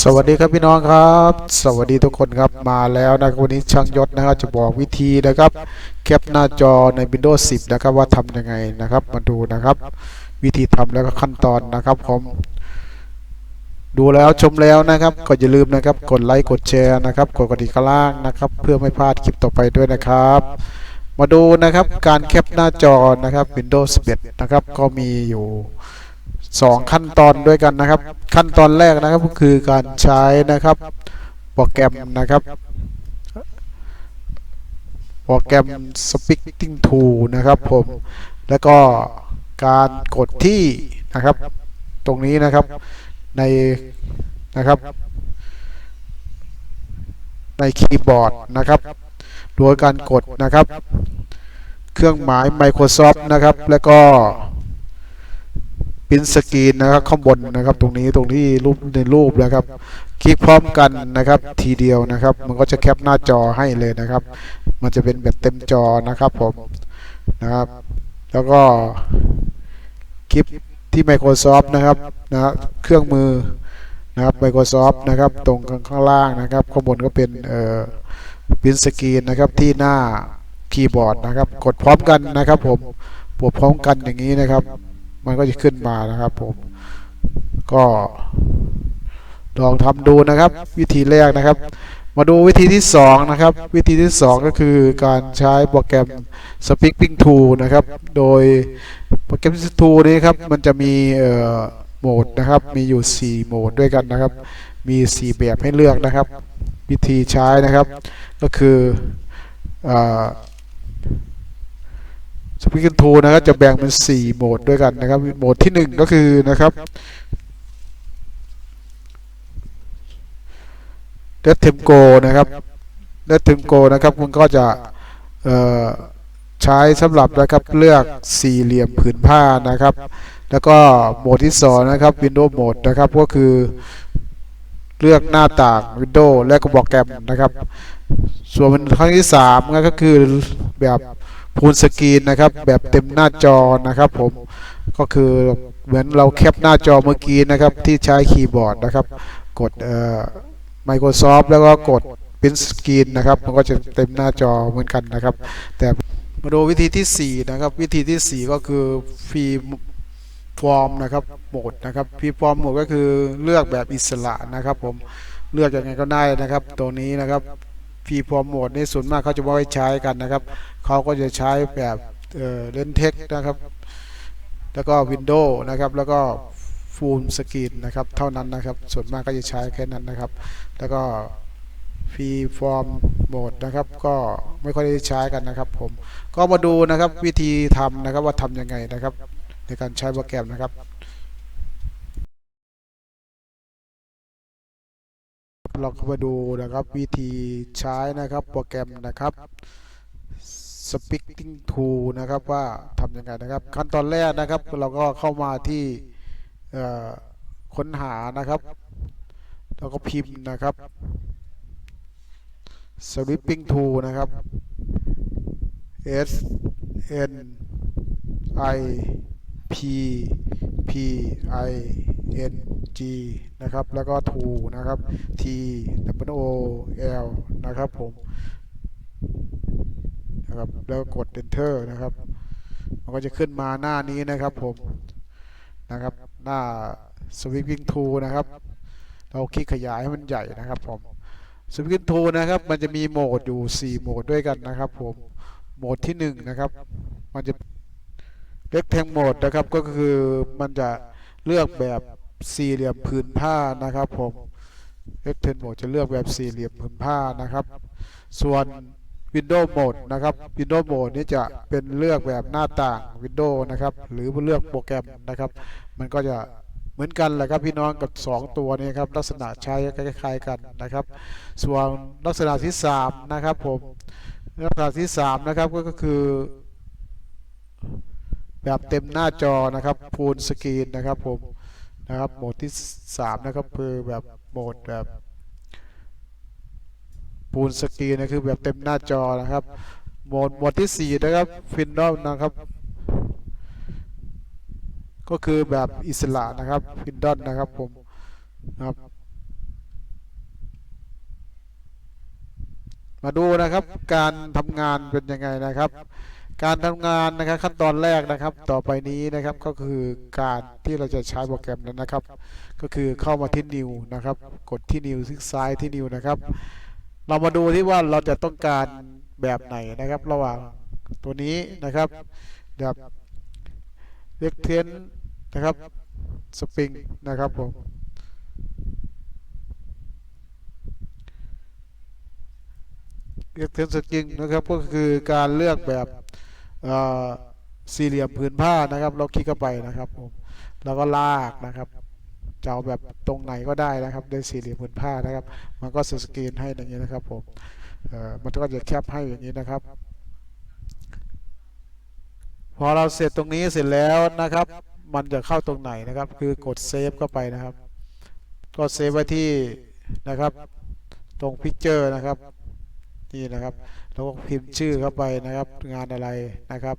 สวัสดีครับพี่น้องครับ สวัสดีทุกคนครับมาแล้วนะครับวันนี้ช่างยศนะครับจะบอกวิธีนะครับแคปหน้าจอใน Windows 10 นะครับว่าทำยังไงนะครับมาดูนะครับ วิธีทำแล้วก็ขั้นตอนนะครับผมดูแล้วชมแล้วนะครับก็อย่าลืมนะครับกดไลค์กดแชร์นะครับกดกระดิ่งข้างล่างนะครับ เพื่อไม่พลาดคลิปต่อไปด้วยนะครับ มาดูนะครับการแคปหน้าจอนะครับ Windows 11 นะครับก็มีอยู่ สองขั้นตอนด้วยกันนะครับ ขั้นตอนแรกนะครับก็คือการใช้นะครับโปรแกรมนะครับโปรแกรม Speaking to นะครับผมแล้วก็การกดที่นะครับ ตรงนี้นะครับในนะครับ ในคีย์บอร์ดนะครับ โดยการกดนะครับ เครื่องหมาย Microsoft นะครับ แล้วก็ พินสกรีนนะครับข้างบนนะครับ ตรงนี้ตรงที่รูปในรูปนะครับ คลิกพร้อมกันนะครับ ทีเดียวนะครับ มันก็จะแคปหน้าจอให้เลยนะครับ มันจะเป็นแบบเต็มจอนะครับผมนะครับ แล้วก็คลิปที่ Microsoft นะครับนะเครื่องมือนะครับ Microsoft นะครับ ตรงข้างล่างนะครับ ข้างบนก็เป็นเอ่อพินสกรีนนะครับที่หน้าคีย์บอร์ดนะครับ กดพร้อมกันนะครับผมกดพร้อมกันอย่างนี้นะครับ มันก็จะขึ้นมานะครับผมก็ลองทำดูนะครับ วิธีแรกนะครับ มาดูวิธีที่สองนะครับ วิธีที่สองก็คือการใช้โปรแกรม Speaking to นะครับ โดยโปรแกรม Speaking to นี้ครับมันจะมีโหมดนะครับมีอยู่ 4 โหมดด้วยกันนะครับ มี 4 แบบให้เลือกนะครับ วิธีใช้นะครับ ก็คืออ สปีกเกอร์ทูนะครับจะแบ่งเป็น 4 โหมดด้วยกันนะครับ โหมดที่ 1 ก็คือนะครับเดทเทมโกนะครับเดทเทมโกนะครับมันก็จะใช้สำหรับนะครับเลือกสี่เหลี่ยมผืนผ้านะครับ แล้วก็โหมดที่2นะครับวินโดว์โหมดนะครับก็คือเลือกหน้าต่างวินโดว์และก็โปรแกรมนะครับ ส่วนครั้งที่3ก็คือแบบ พูลสกรีนนะครับแบบเต็มหน้าจอนะครับ ผมก็คือเหมือนเราแคปหน้าจอเมื่อกี้นะครับที่ใช้คีย์บอร์ดนะครับ กดเอ่อ Microsoft แล้วก็กด Print Screen นะครับ มันก็จะเต็มหน้าจอเหมือนกันนะครับ แต่มาดูวิธีที่ 4 นะครับ วิธีที่ 4 ก็คือฟรีฟอร์มนะครับโหมดนะครับฟรีฟอร์มโหมดก็คือเลือกแบบอิสระนะครับ ผมเลือกยังไงก็ได้นะครับ ตัวนี้นะครับ ฟีฟอร์มโหมดนี่ส่วนมากเขาจะไม่ใช้กันนะครับ เขาก็จะใช้แบบเลนเทคนะครับ แล้วก็วินโดว์นะครับ แล้วก็ฟูลสกรีนนะครับ เท่านั้นนะครับ ส่วนมากก็จะใช้แค่นั้นนะครับ แล้วก็ฟีฟอร์มโหมดนะครับ ก็ไม่ค่อยได้ใช้กันนะครับ ผม ก็มาดูนะครับวิธีทำนะครับว่าทำยังไงนะครับ ในการใช้โปรแกรมนะครับ เราก็มาดูนะครับวิธีใช้นะครับโปรแกรมนะครับ Speaking to นะครับว่าทำยังไงนะครับขั้นตอนแรกนะครับเราก็เข้ามาที่ค้นหานะครับแล้วก็พิมพ์นะครับ Sweeping to นะครับ S N I P P I N นะครับ แล้วก็ to นะครับ T W O L นะครับผมนะครับแล้วกด enter นะครับ มันก็จะขึ้นมาหน้านี้นะครับผมนะครับหน้า sweeping tool นะครับ เราคลิกขยายให้มันใหญ่นะครับผม sweeping tool นะครับ มันจะมีโหมดอยู่ 4 โหมดด้วยกันนะครับผมโหมดที่1นะครับ มันจะเล็กแทงโหมดนะครับก็คือมันจะเลือกแบบ สี่เหลี่ยมผืนผ้านะครับผมเล็กเทนโหมดจะเลือกแบบสี่เหลี่ยมผืนผ้านะครับ ส่วน Windows Mode นะครับ Windows Mode นี้จะเป็นเลือกแบบหน้าต่าง Windows นะครับ หรือเลือกโปรแกรมนะครับ มันก็จะเหมือนกันแหละครับพี่น้องกับ 2 ตัวนี้ครับลักษณะใช้คล้ายๆกันนะครับ ส่วนลักษณะที่ 3 นะครับผมลักษณะที่ 3 นะครับก็คือแบบเต็มหน้าจอนะครับ Full Screen นะครับผมะครับ โหมดที่ 3 นะครับคือแบบโหมดแบบปูนสกีนะคือแบบเต็มหน้าจอนะครับ โหมดโหมดที่ 4 นะครับฟินนอลนะครับ ก็คือแบบอิสระนะครับฟินดอนนะครับผมนะครับ มาดูนะครับการทำงานเป็นยังไงนะครับ การทำงานนะครับขั้นตอนแรกนะครับ ต่อไปนี้นะครับก็คือการที่เราจะใช้โปรแกรมนั้นนะครับ ก็คือเข้ามาที่ New นะครับ กดที่ New คลิกซ้ายที่ New นะครับ เรามาดูที่ว่าเราจะต้องการแบบไหนนะครับ ระหว่างตัวนี้นะครับแบบเล็กเทนนะครับสปริงนะครับผมเล็กเทนสปริงนะครับก็คือการเลือกแบบ สี่เหลี่ยมผืนผ้านะครับ เราคลิกเข้าไปนะครับผมแล้วก็ลากนะครับจะเอาแบบตรงไหนก็ได้นะครับในสี่เหลี่ยมผืนผ้านะครับ มันก็สกรีนให้อย่างนี้นะครับผมมันก็จะแคปให้อย่างนี้นะครับ พอเราเสร็จตรงนี้เสร็จแล้วนะครับ มันจะเข้าตรงไหนนะครับ คือกดเซฟเข้าไปนะครับก็เซฟไว้ที่นะครับ ตรงพิกเจอร์นะครับนี่นะครับ แล้วก็พิมพ์ชื่อเข้าไปนะครับ งานอะไรนะครับ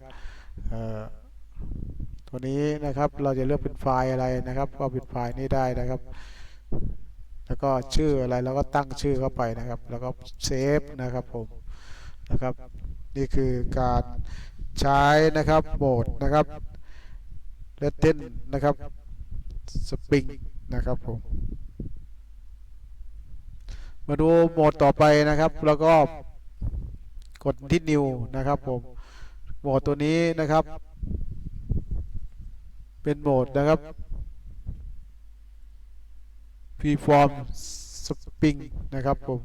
ตัวนี้นะครับเราจะเลือกเป็นไฟล์อะไรนะครับ ก็เป็นไฟล์นี้ได้นะครับ แล้วก็ชื่ออะไรเราก็ตั้งชื่อเข้าไปนะครับ แล้วก็เซฟนะครับผมนะครับ นี่คือการใช้นะครับโหมดนะครับเลตเต้นนะครับสปริงนะครับผมมาดูโหมดต่อไปนะครับ แล้วก็ กดที่ new นะครับผมโหมดตัวนี้นะครับ เป็นโหมดนะครับ freeform spring นะครับผม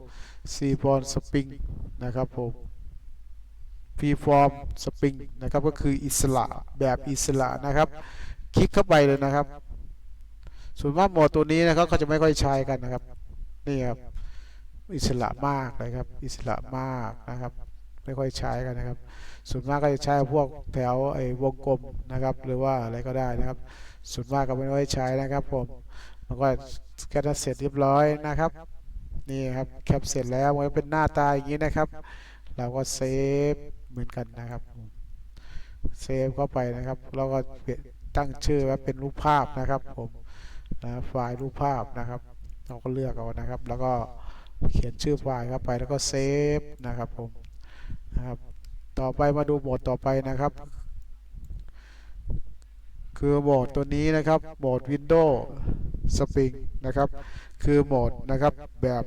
freeform spring นะครับผม freeform spring นะครับก็คืออิสระแบบอิสระนะครับ คลิกเข้าไปเลยนะครับ ส่วนมากโหมดตัวนี้นะครับเขาจะไม่ค่อยใช้กันนะครับนี่ครับอิสระมากเลยครับ อิสระมากนะครับ ไม่ค่อยใช้กันนะครับ ส่วนมากก็จะใช้พวกแถวไอ้วงกลมนะครับ หรือว่าอะไรก็ได้นะครับ ส่วนมากก็ไม่ค่อยใช้นะครับผมมันก็แคปเสร็จเรียบร้อยนะครับ นี่ครับแคปเสร็จแล้วมันก็เป็นหน้าตาอย่างนี้นะครับ เราก็เซฟเหมือนกันนะครับเซฟเข้าไปนะครับแล้วก็ตั้งชื่อไว้เป็นรูปภาพนะครับผมนะไฟล์รูปภาพนะครับ เราก็เลือกเอานะครับ แล้วก็เขียนชื่อไฟล์เข้าไปแล้วก็เซฟนะครับผม นะครับ ต่อไปมาดูโหมดต่อไปนะครับ คือโหมดตัวนี้นะครับโหมด Windows Spring นะครับ คือโหมดนะครับแบบ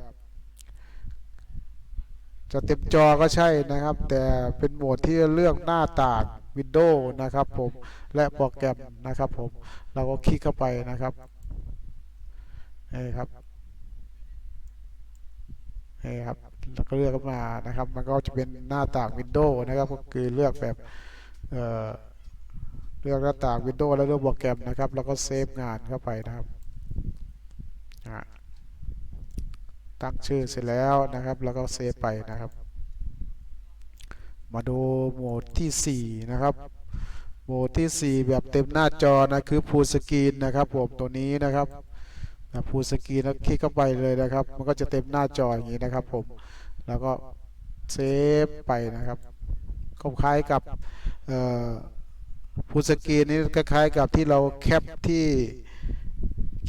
จะเต็มจอก็ใช่นะครับ แต่เป็นโหมดที่เลือกหน้าต่าง Windows นะครับผมและโปรแกรมนะครับผมเราก็คลิกเข้าไปนะครับนี่ครับนี่ครับ แล้วก็เลือกมานะครับ มันก็จะเป็นหน้าต่าง Windows นะครับ ก็คือเลือกแบบเเลือกหน้าต่าง Windows แล้วเลือกโปรแกรมนะครับ แล้วก็เซฟงานเข้าไปนะครับตั้งชื่อเสร็จแล้วนะครับ แล้วก็เซฟไปนะครับ มาดูโหมดที่ 4 นะครับโหมดที่ 4 แบบเต็มหน้าจอนะคือ Full Screen นะครับผมตัวนี้นะครับ แบบ Full Screen แล้วคลิกเข้าไปเลยนะครับ มันก็จะเต็มหน้าจออย่างนี้นะครับ ผม แล้วก็เซฟไปนะครับก็คล้ายกับเอ่อ Full Screen นี่คล้ายกับที่เราแคปที่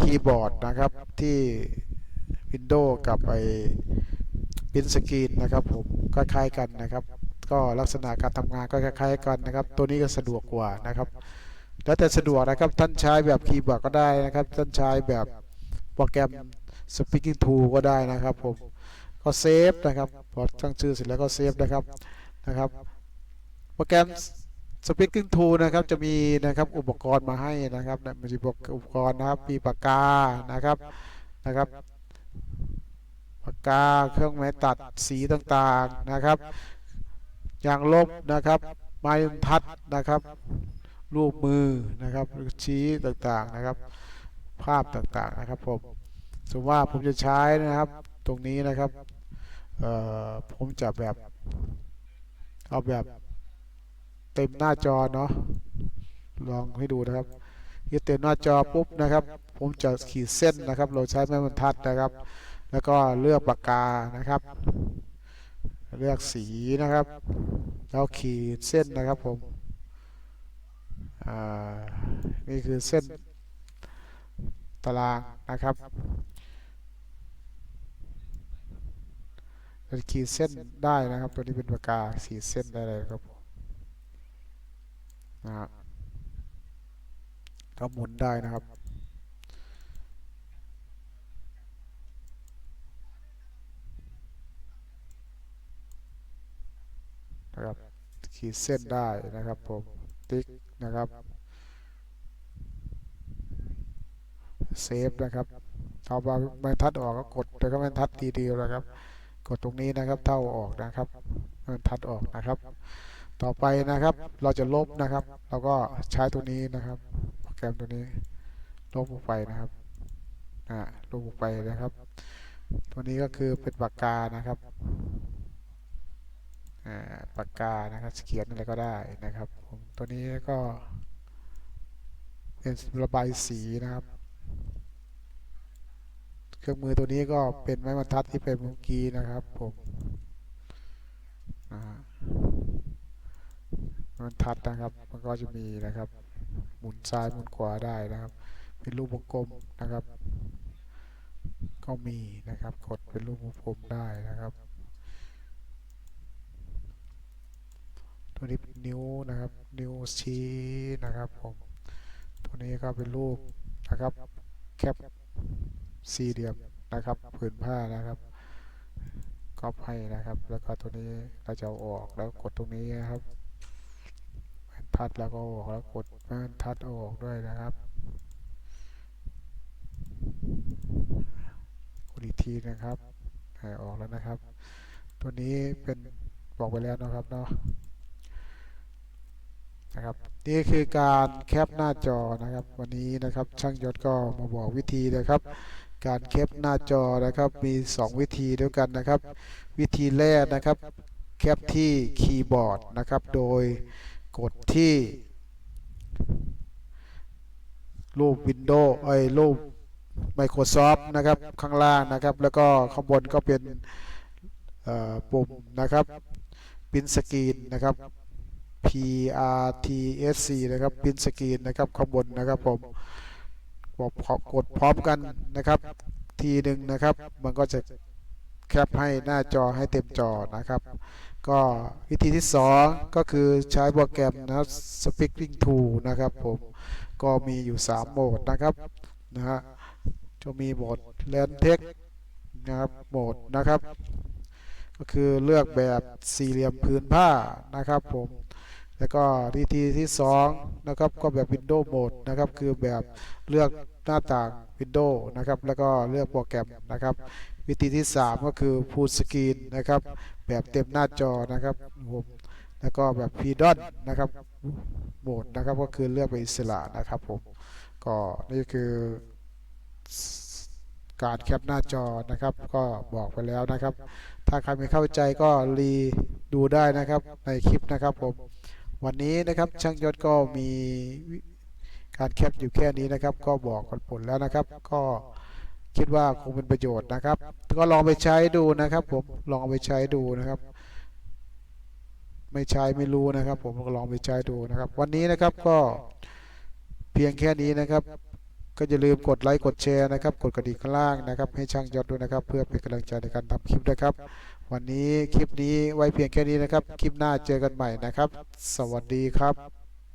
คีย์บอร์ดนะครับที่ Windows กับไอพินสกรีนนะครับผมก็คล้ายกันนะครับ ก็ลักษณะการทำงานก็คล้ายๆกันนะครับ ตัวนี้ก็สะดวกกว่านะครับ แล้วแต่สะดวกนะครับท่านใช้แบบคีย์บอร์ดก็ได้นะครับ ท่านใช้แบบ โปรแกรม Speaking To ก็ได้นะครับผมก็เซฟนะครับพอตั้งชื่อเสร็จแล้วก็เซฟนะครับนะครับ โปรแกรม Speaking To นะครับจะมีนะครับอุปกรณ์มาให้นะครับนะมีอุปกรณ์นะครับมีปากกานะครับนะครับปากกาเครื่องหมายตัดสีต่างๆนะครับอย่างลบนะครับ ไม้ทัดนะครับ รูปมือนะครับชี้ต่างๆนะครับ ภาพต่างๆนะครับผมสมมติว่าผมจะใช้นะครับตรงนี้นะครับผมจะแบบเอาแบบเต็มหน้าจอเนาะลองให้ดูนะครับที่เต็มหน้าจอปุ๊บนะครับ ผมจะขีดเส้นนะครับ เราใช้ไม้บรรทัดนะครับ แล้วก็เลือกปากกานะครับ เลือกสีนะครับแล้วขีดเส้นนะครับผมอ่านี่คือเส้น ตารางนะครับเขีดเส้นได้นะครับ ตัวนี้เป็นปากกาขีดเส้นได้เลยครับผมนะฮะก็หมุนได้นะครับนะครับขีดเส้นได้นะครับผมติ๊กนะครับ เซฟนะครับเอาบรรทัดออกก็กดแล้วก็บรรทัดทีเดียวนะครับ กดตรงนี้นะครับเท่าออกนะครับบรรทัดออกนะครับ ต่อไปนะครับเราจะลบนะครับเราก็ใช้ตัวนี้นะครับโปรแกรมตัวนี้ลบออกไปนะครับอ่าลบออกไปนะครับ ตัวนี้ก็คือเป็นปากกานะครับอ่าปากกานะครับเขียนอะไรก็ได้นะครับผมตัวนี้ก็เป็นระบายสีนะครับ เครื่องมือตัวนี้ก็เป็นไม้บรรทัดที่เป็นเมื่อกี้นะครับผมไม้บรรทัดนะครับ มันก็จะมีนะครับ หมุนซ้ายหมุนขวาได้นะครับ เป็นรูปวงกลมนะครับ ก็มีนะครับกดเป็นรูปวงกลมได้นะครับ ตัวนี้เป็นนิ้วนะครับ นิ้วชี้นะครับผมตัวนี้ก็เป็นรูปนะครับแคป สี่เหลี่ยมนะครับผืนผ้านะครับก๊อปให้นะครับ แล้วก็ตัวนี้เราจะเอาออกแล้วกดตรงนี้นะครับทัดแล้วก็ออกแล้วกดทัดอออกด้วยนะครับกดอีกทีนะครับให้ออกแล้วนะครับ ตัวนี้เป็นบอกไปแล้วนะครับเนาะนะครับนี่คือการแคปหน้าจอนะครับ วันนี้นะครับช่างยศก็มาบอกวิธีนะครับ การแคปหน้าจอนะครับมี 2 วิธีด้วยกันนะครับ วิธีแรกนะครับแคปที่คีย์บอร์ดนะครับโดยกดที่รูป Windows ไอ้รูป Microsoft นะครับข้างล่างนะครับ แล้วก็ข้างบนก็เป็นปุ่มนะครับปินสกรีนนะครับ PRTSC นะครับพินสกรีนนะครับข้างบนนะครับผม กดพร้อมกันนะครับ ทีหนึ่งนะครับ มันก็จะแคปให้หน้าจอให้เต็มจอนะครับ ก็วิธีที่ 2 ก็คือใช้โปรแกรมนะครับ Speaking Tool นะครับผมก็มีอยู่ 3 โหมดนะครับนะฮะจะมีโหมด Land Text นะครับโหมดนะครับ ก็คือเลือกแบบสี่เหลี่ยมพื้นผ้านะครับผมแล้วก็วิธีที่2นะครับก็แบบ Windows Mode นะครับ คือแบบเลือก หน้าต่าง Windows นะครับ แล้วก็เลือกโปรแกรมนะครับ วิธีที่ 3 ก็คือ Full Screen นะครับ แบบเต็มหน้าจอนะครับผมแล้วก็แบบ p d o n นนะครับโหมดนะครับก็คือเลือกเป็นอิสระนะครับผมก็นี่คือการแคปหน้าจอนะครับ ก็บอกไปแล้วนะครับ ถ้าใครไม่เข้าใจก็รีดูได้นะครับในคลิปนะครับผมวันนี้นะครับช่างยศก็มี การแคปอยู่แค่นี้นะครับ ก็บอกผลแล้วนะครับ ก็คิดว่าคงเป็นประโยชน์นะครับ ก็ลองไปใช้ดูนะครับผมลองเอาไปใช้ดูนะครับ ไม่ใช้ไม่รู้นะครับ ผมก็ลองไปใช้ดูนะครับ วันนี้นะครับก็เพียงแค่นี้นะครับก็อย่าลืมกดไลค์กดแชร์นะครับกดกระดิ่งข้างล่างนะครับ ให้ช่างยศด้วยนะครับ เพื่อเป็นกำลังใจในการทำคลิปนะครับ วันนี้คลิปนี้ไว้เพียงแค่นี้นะครับ คลิปหน้าเจอกันใหม่นะครับ สวัสดีครับ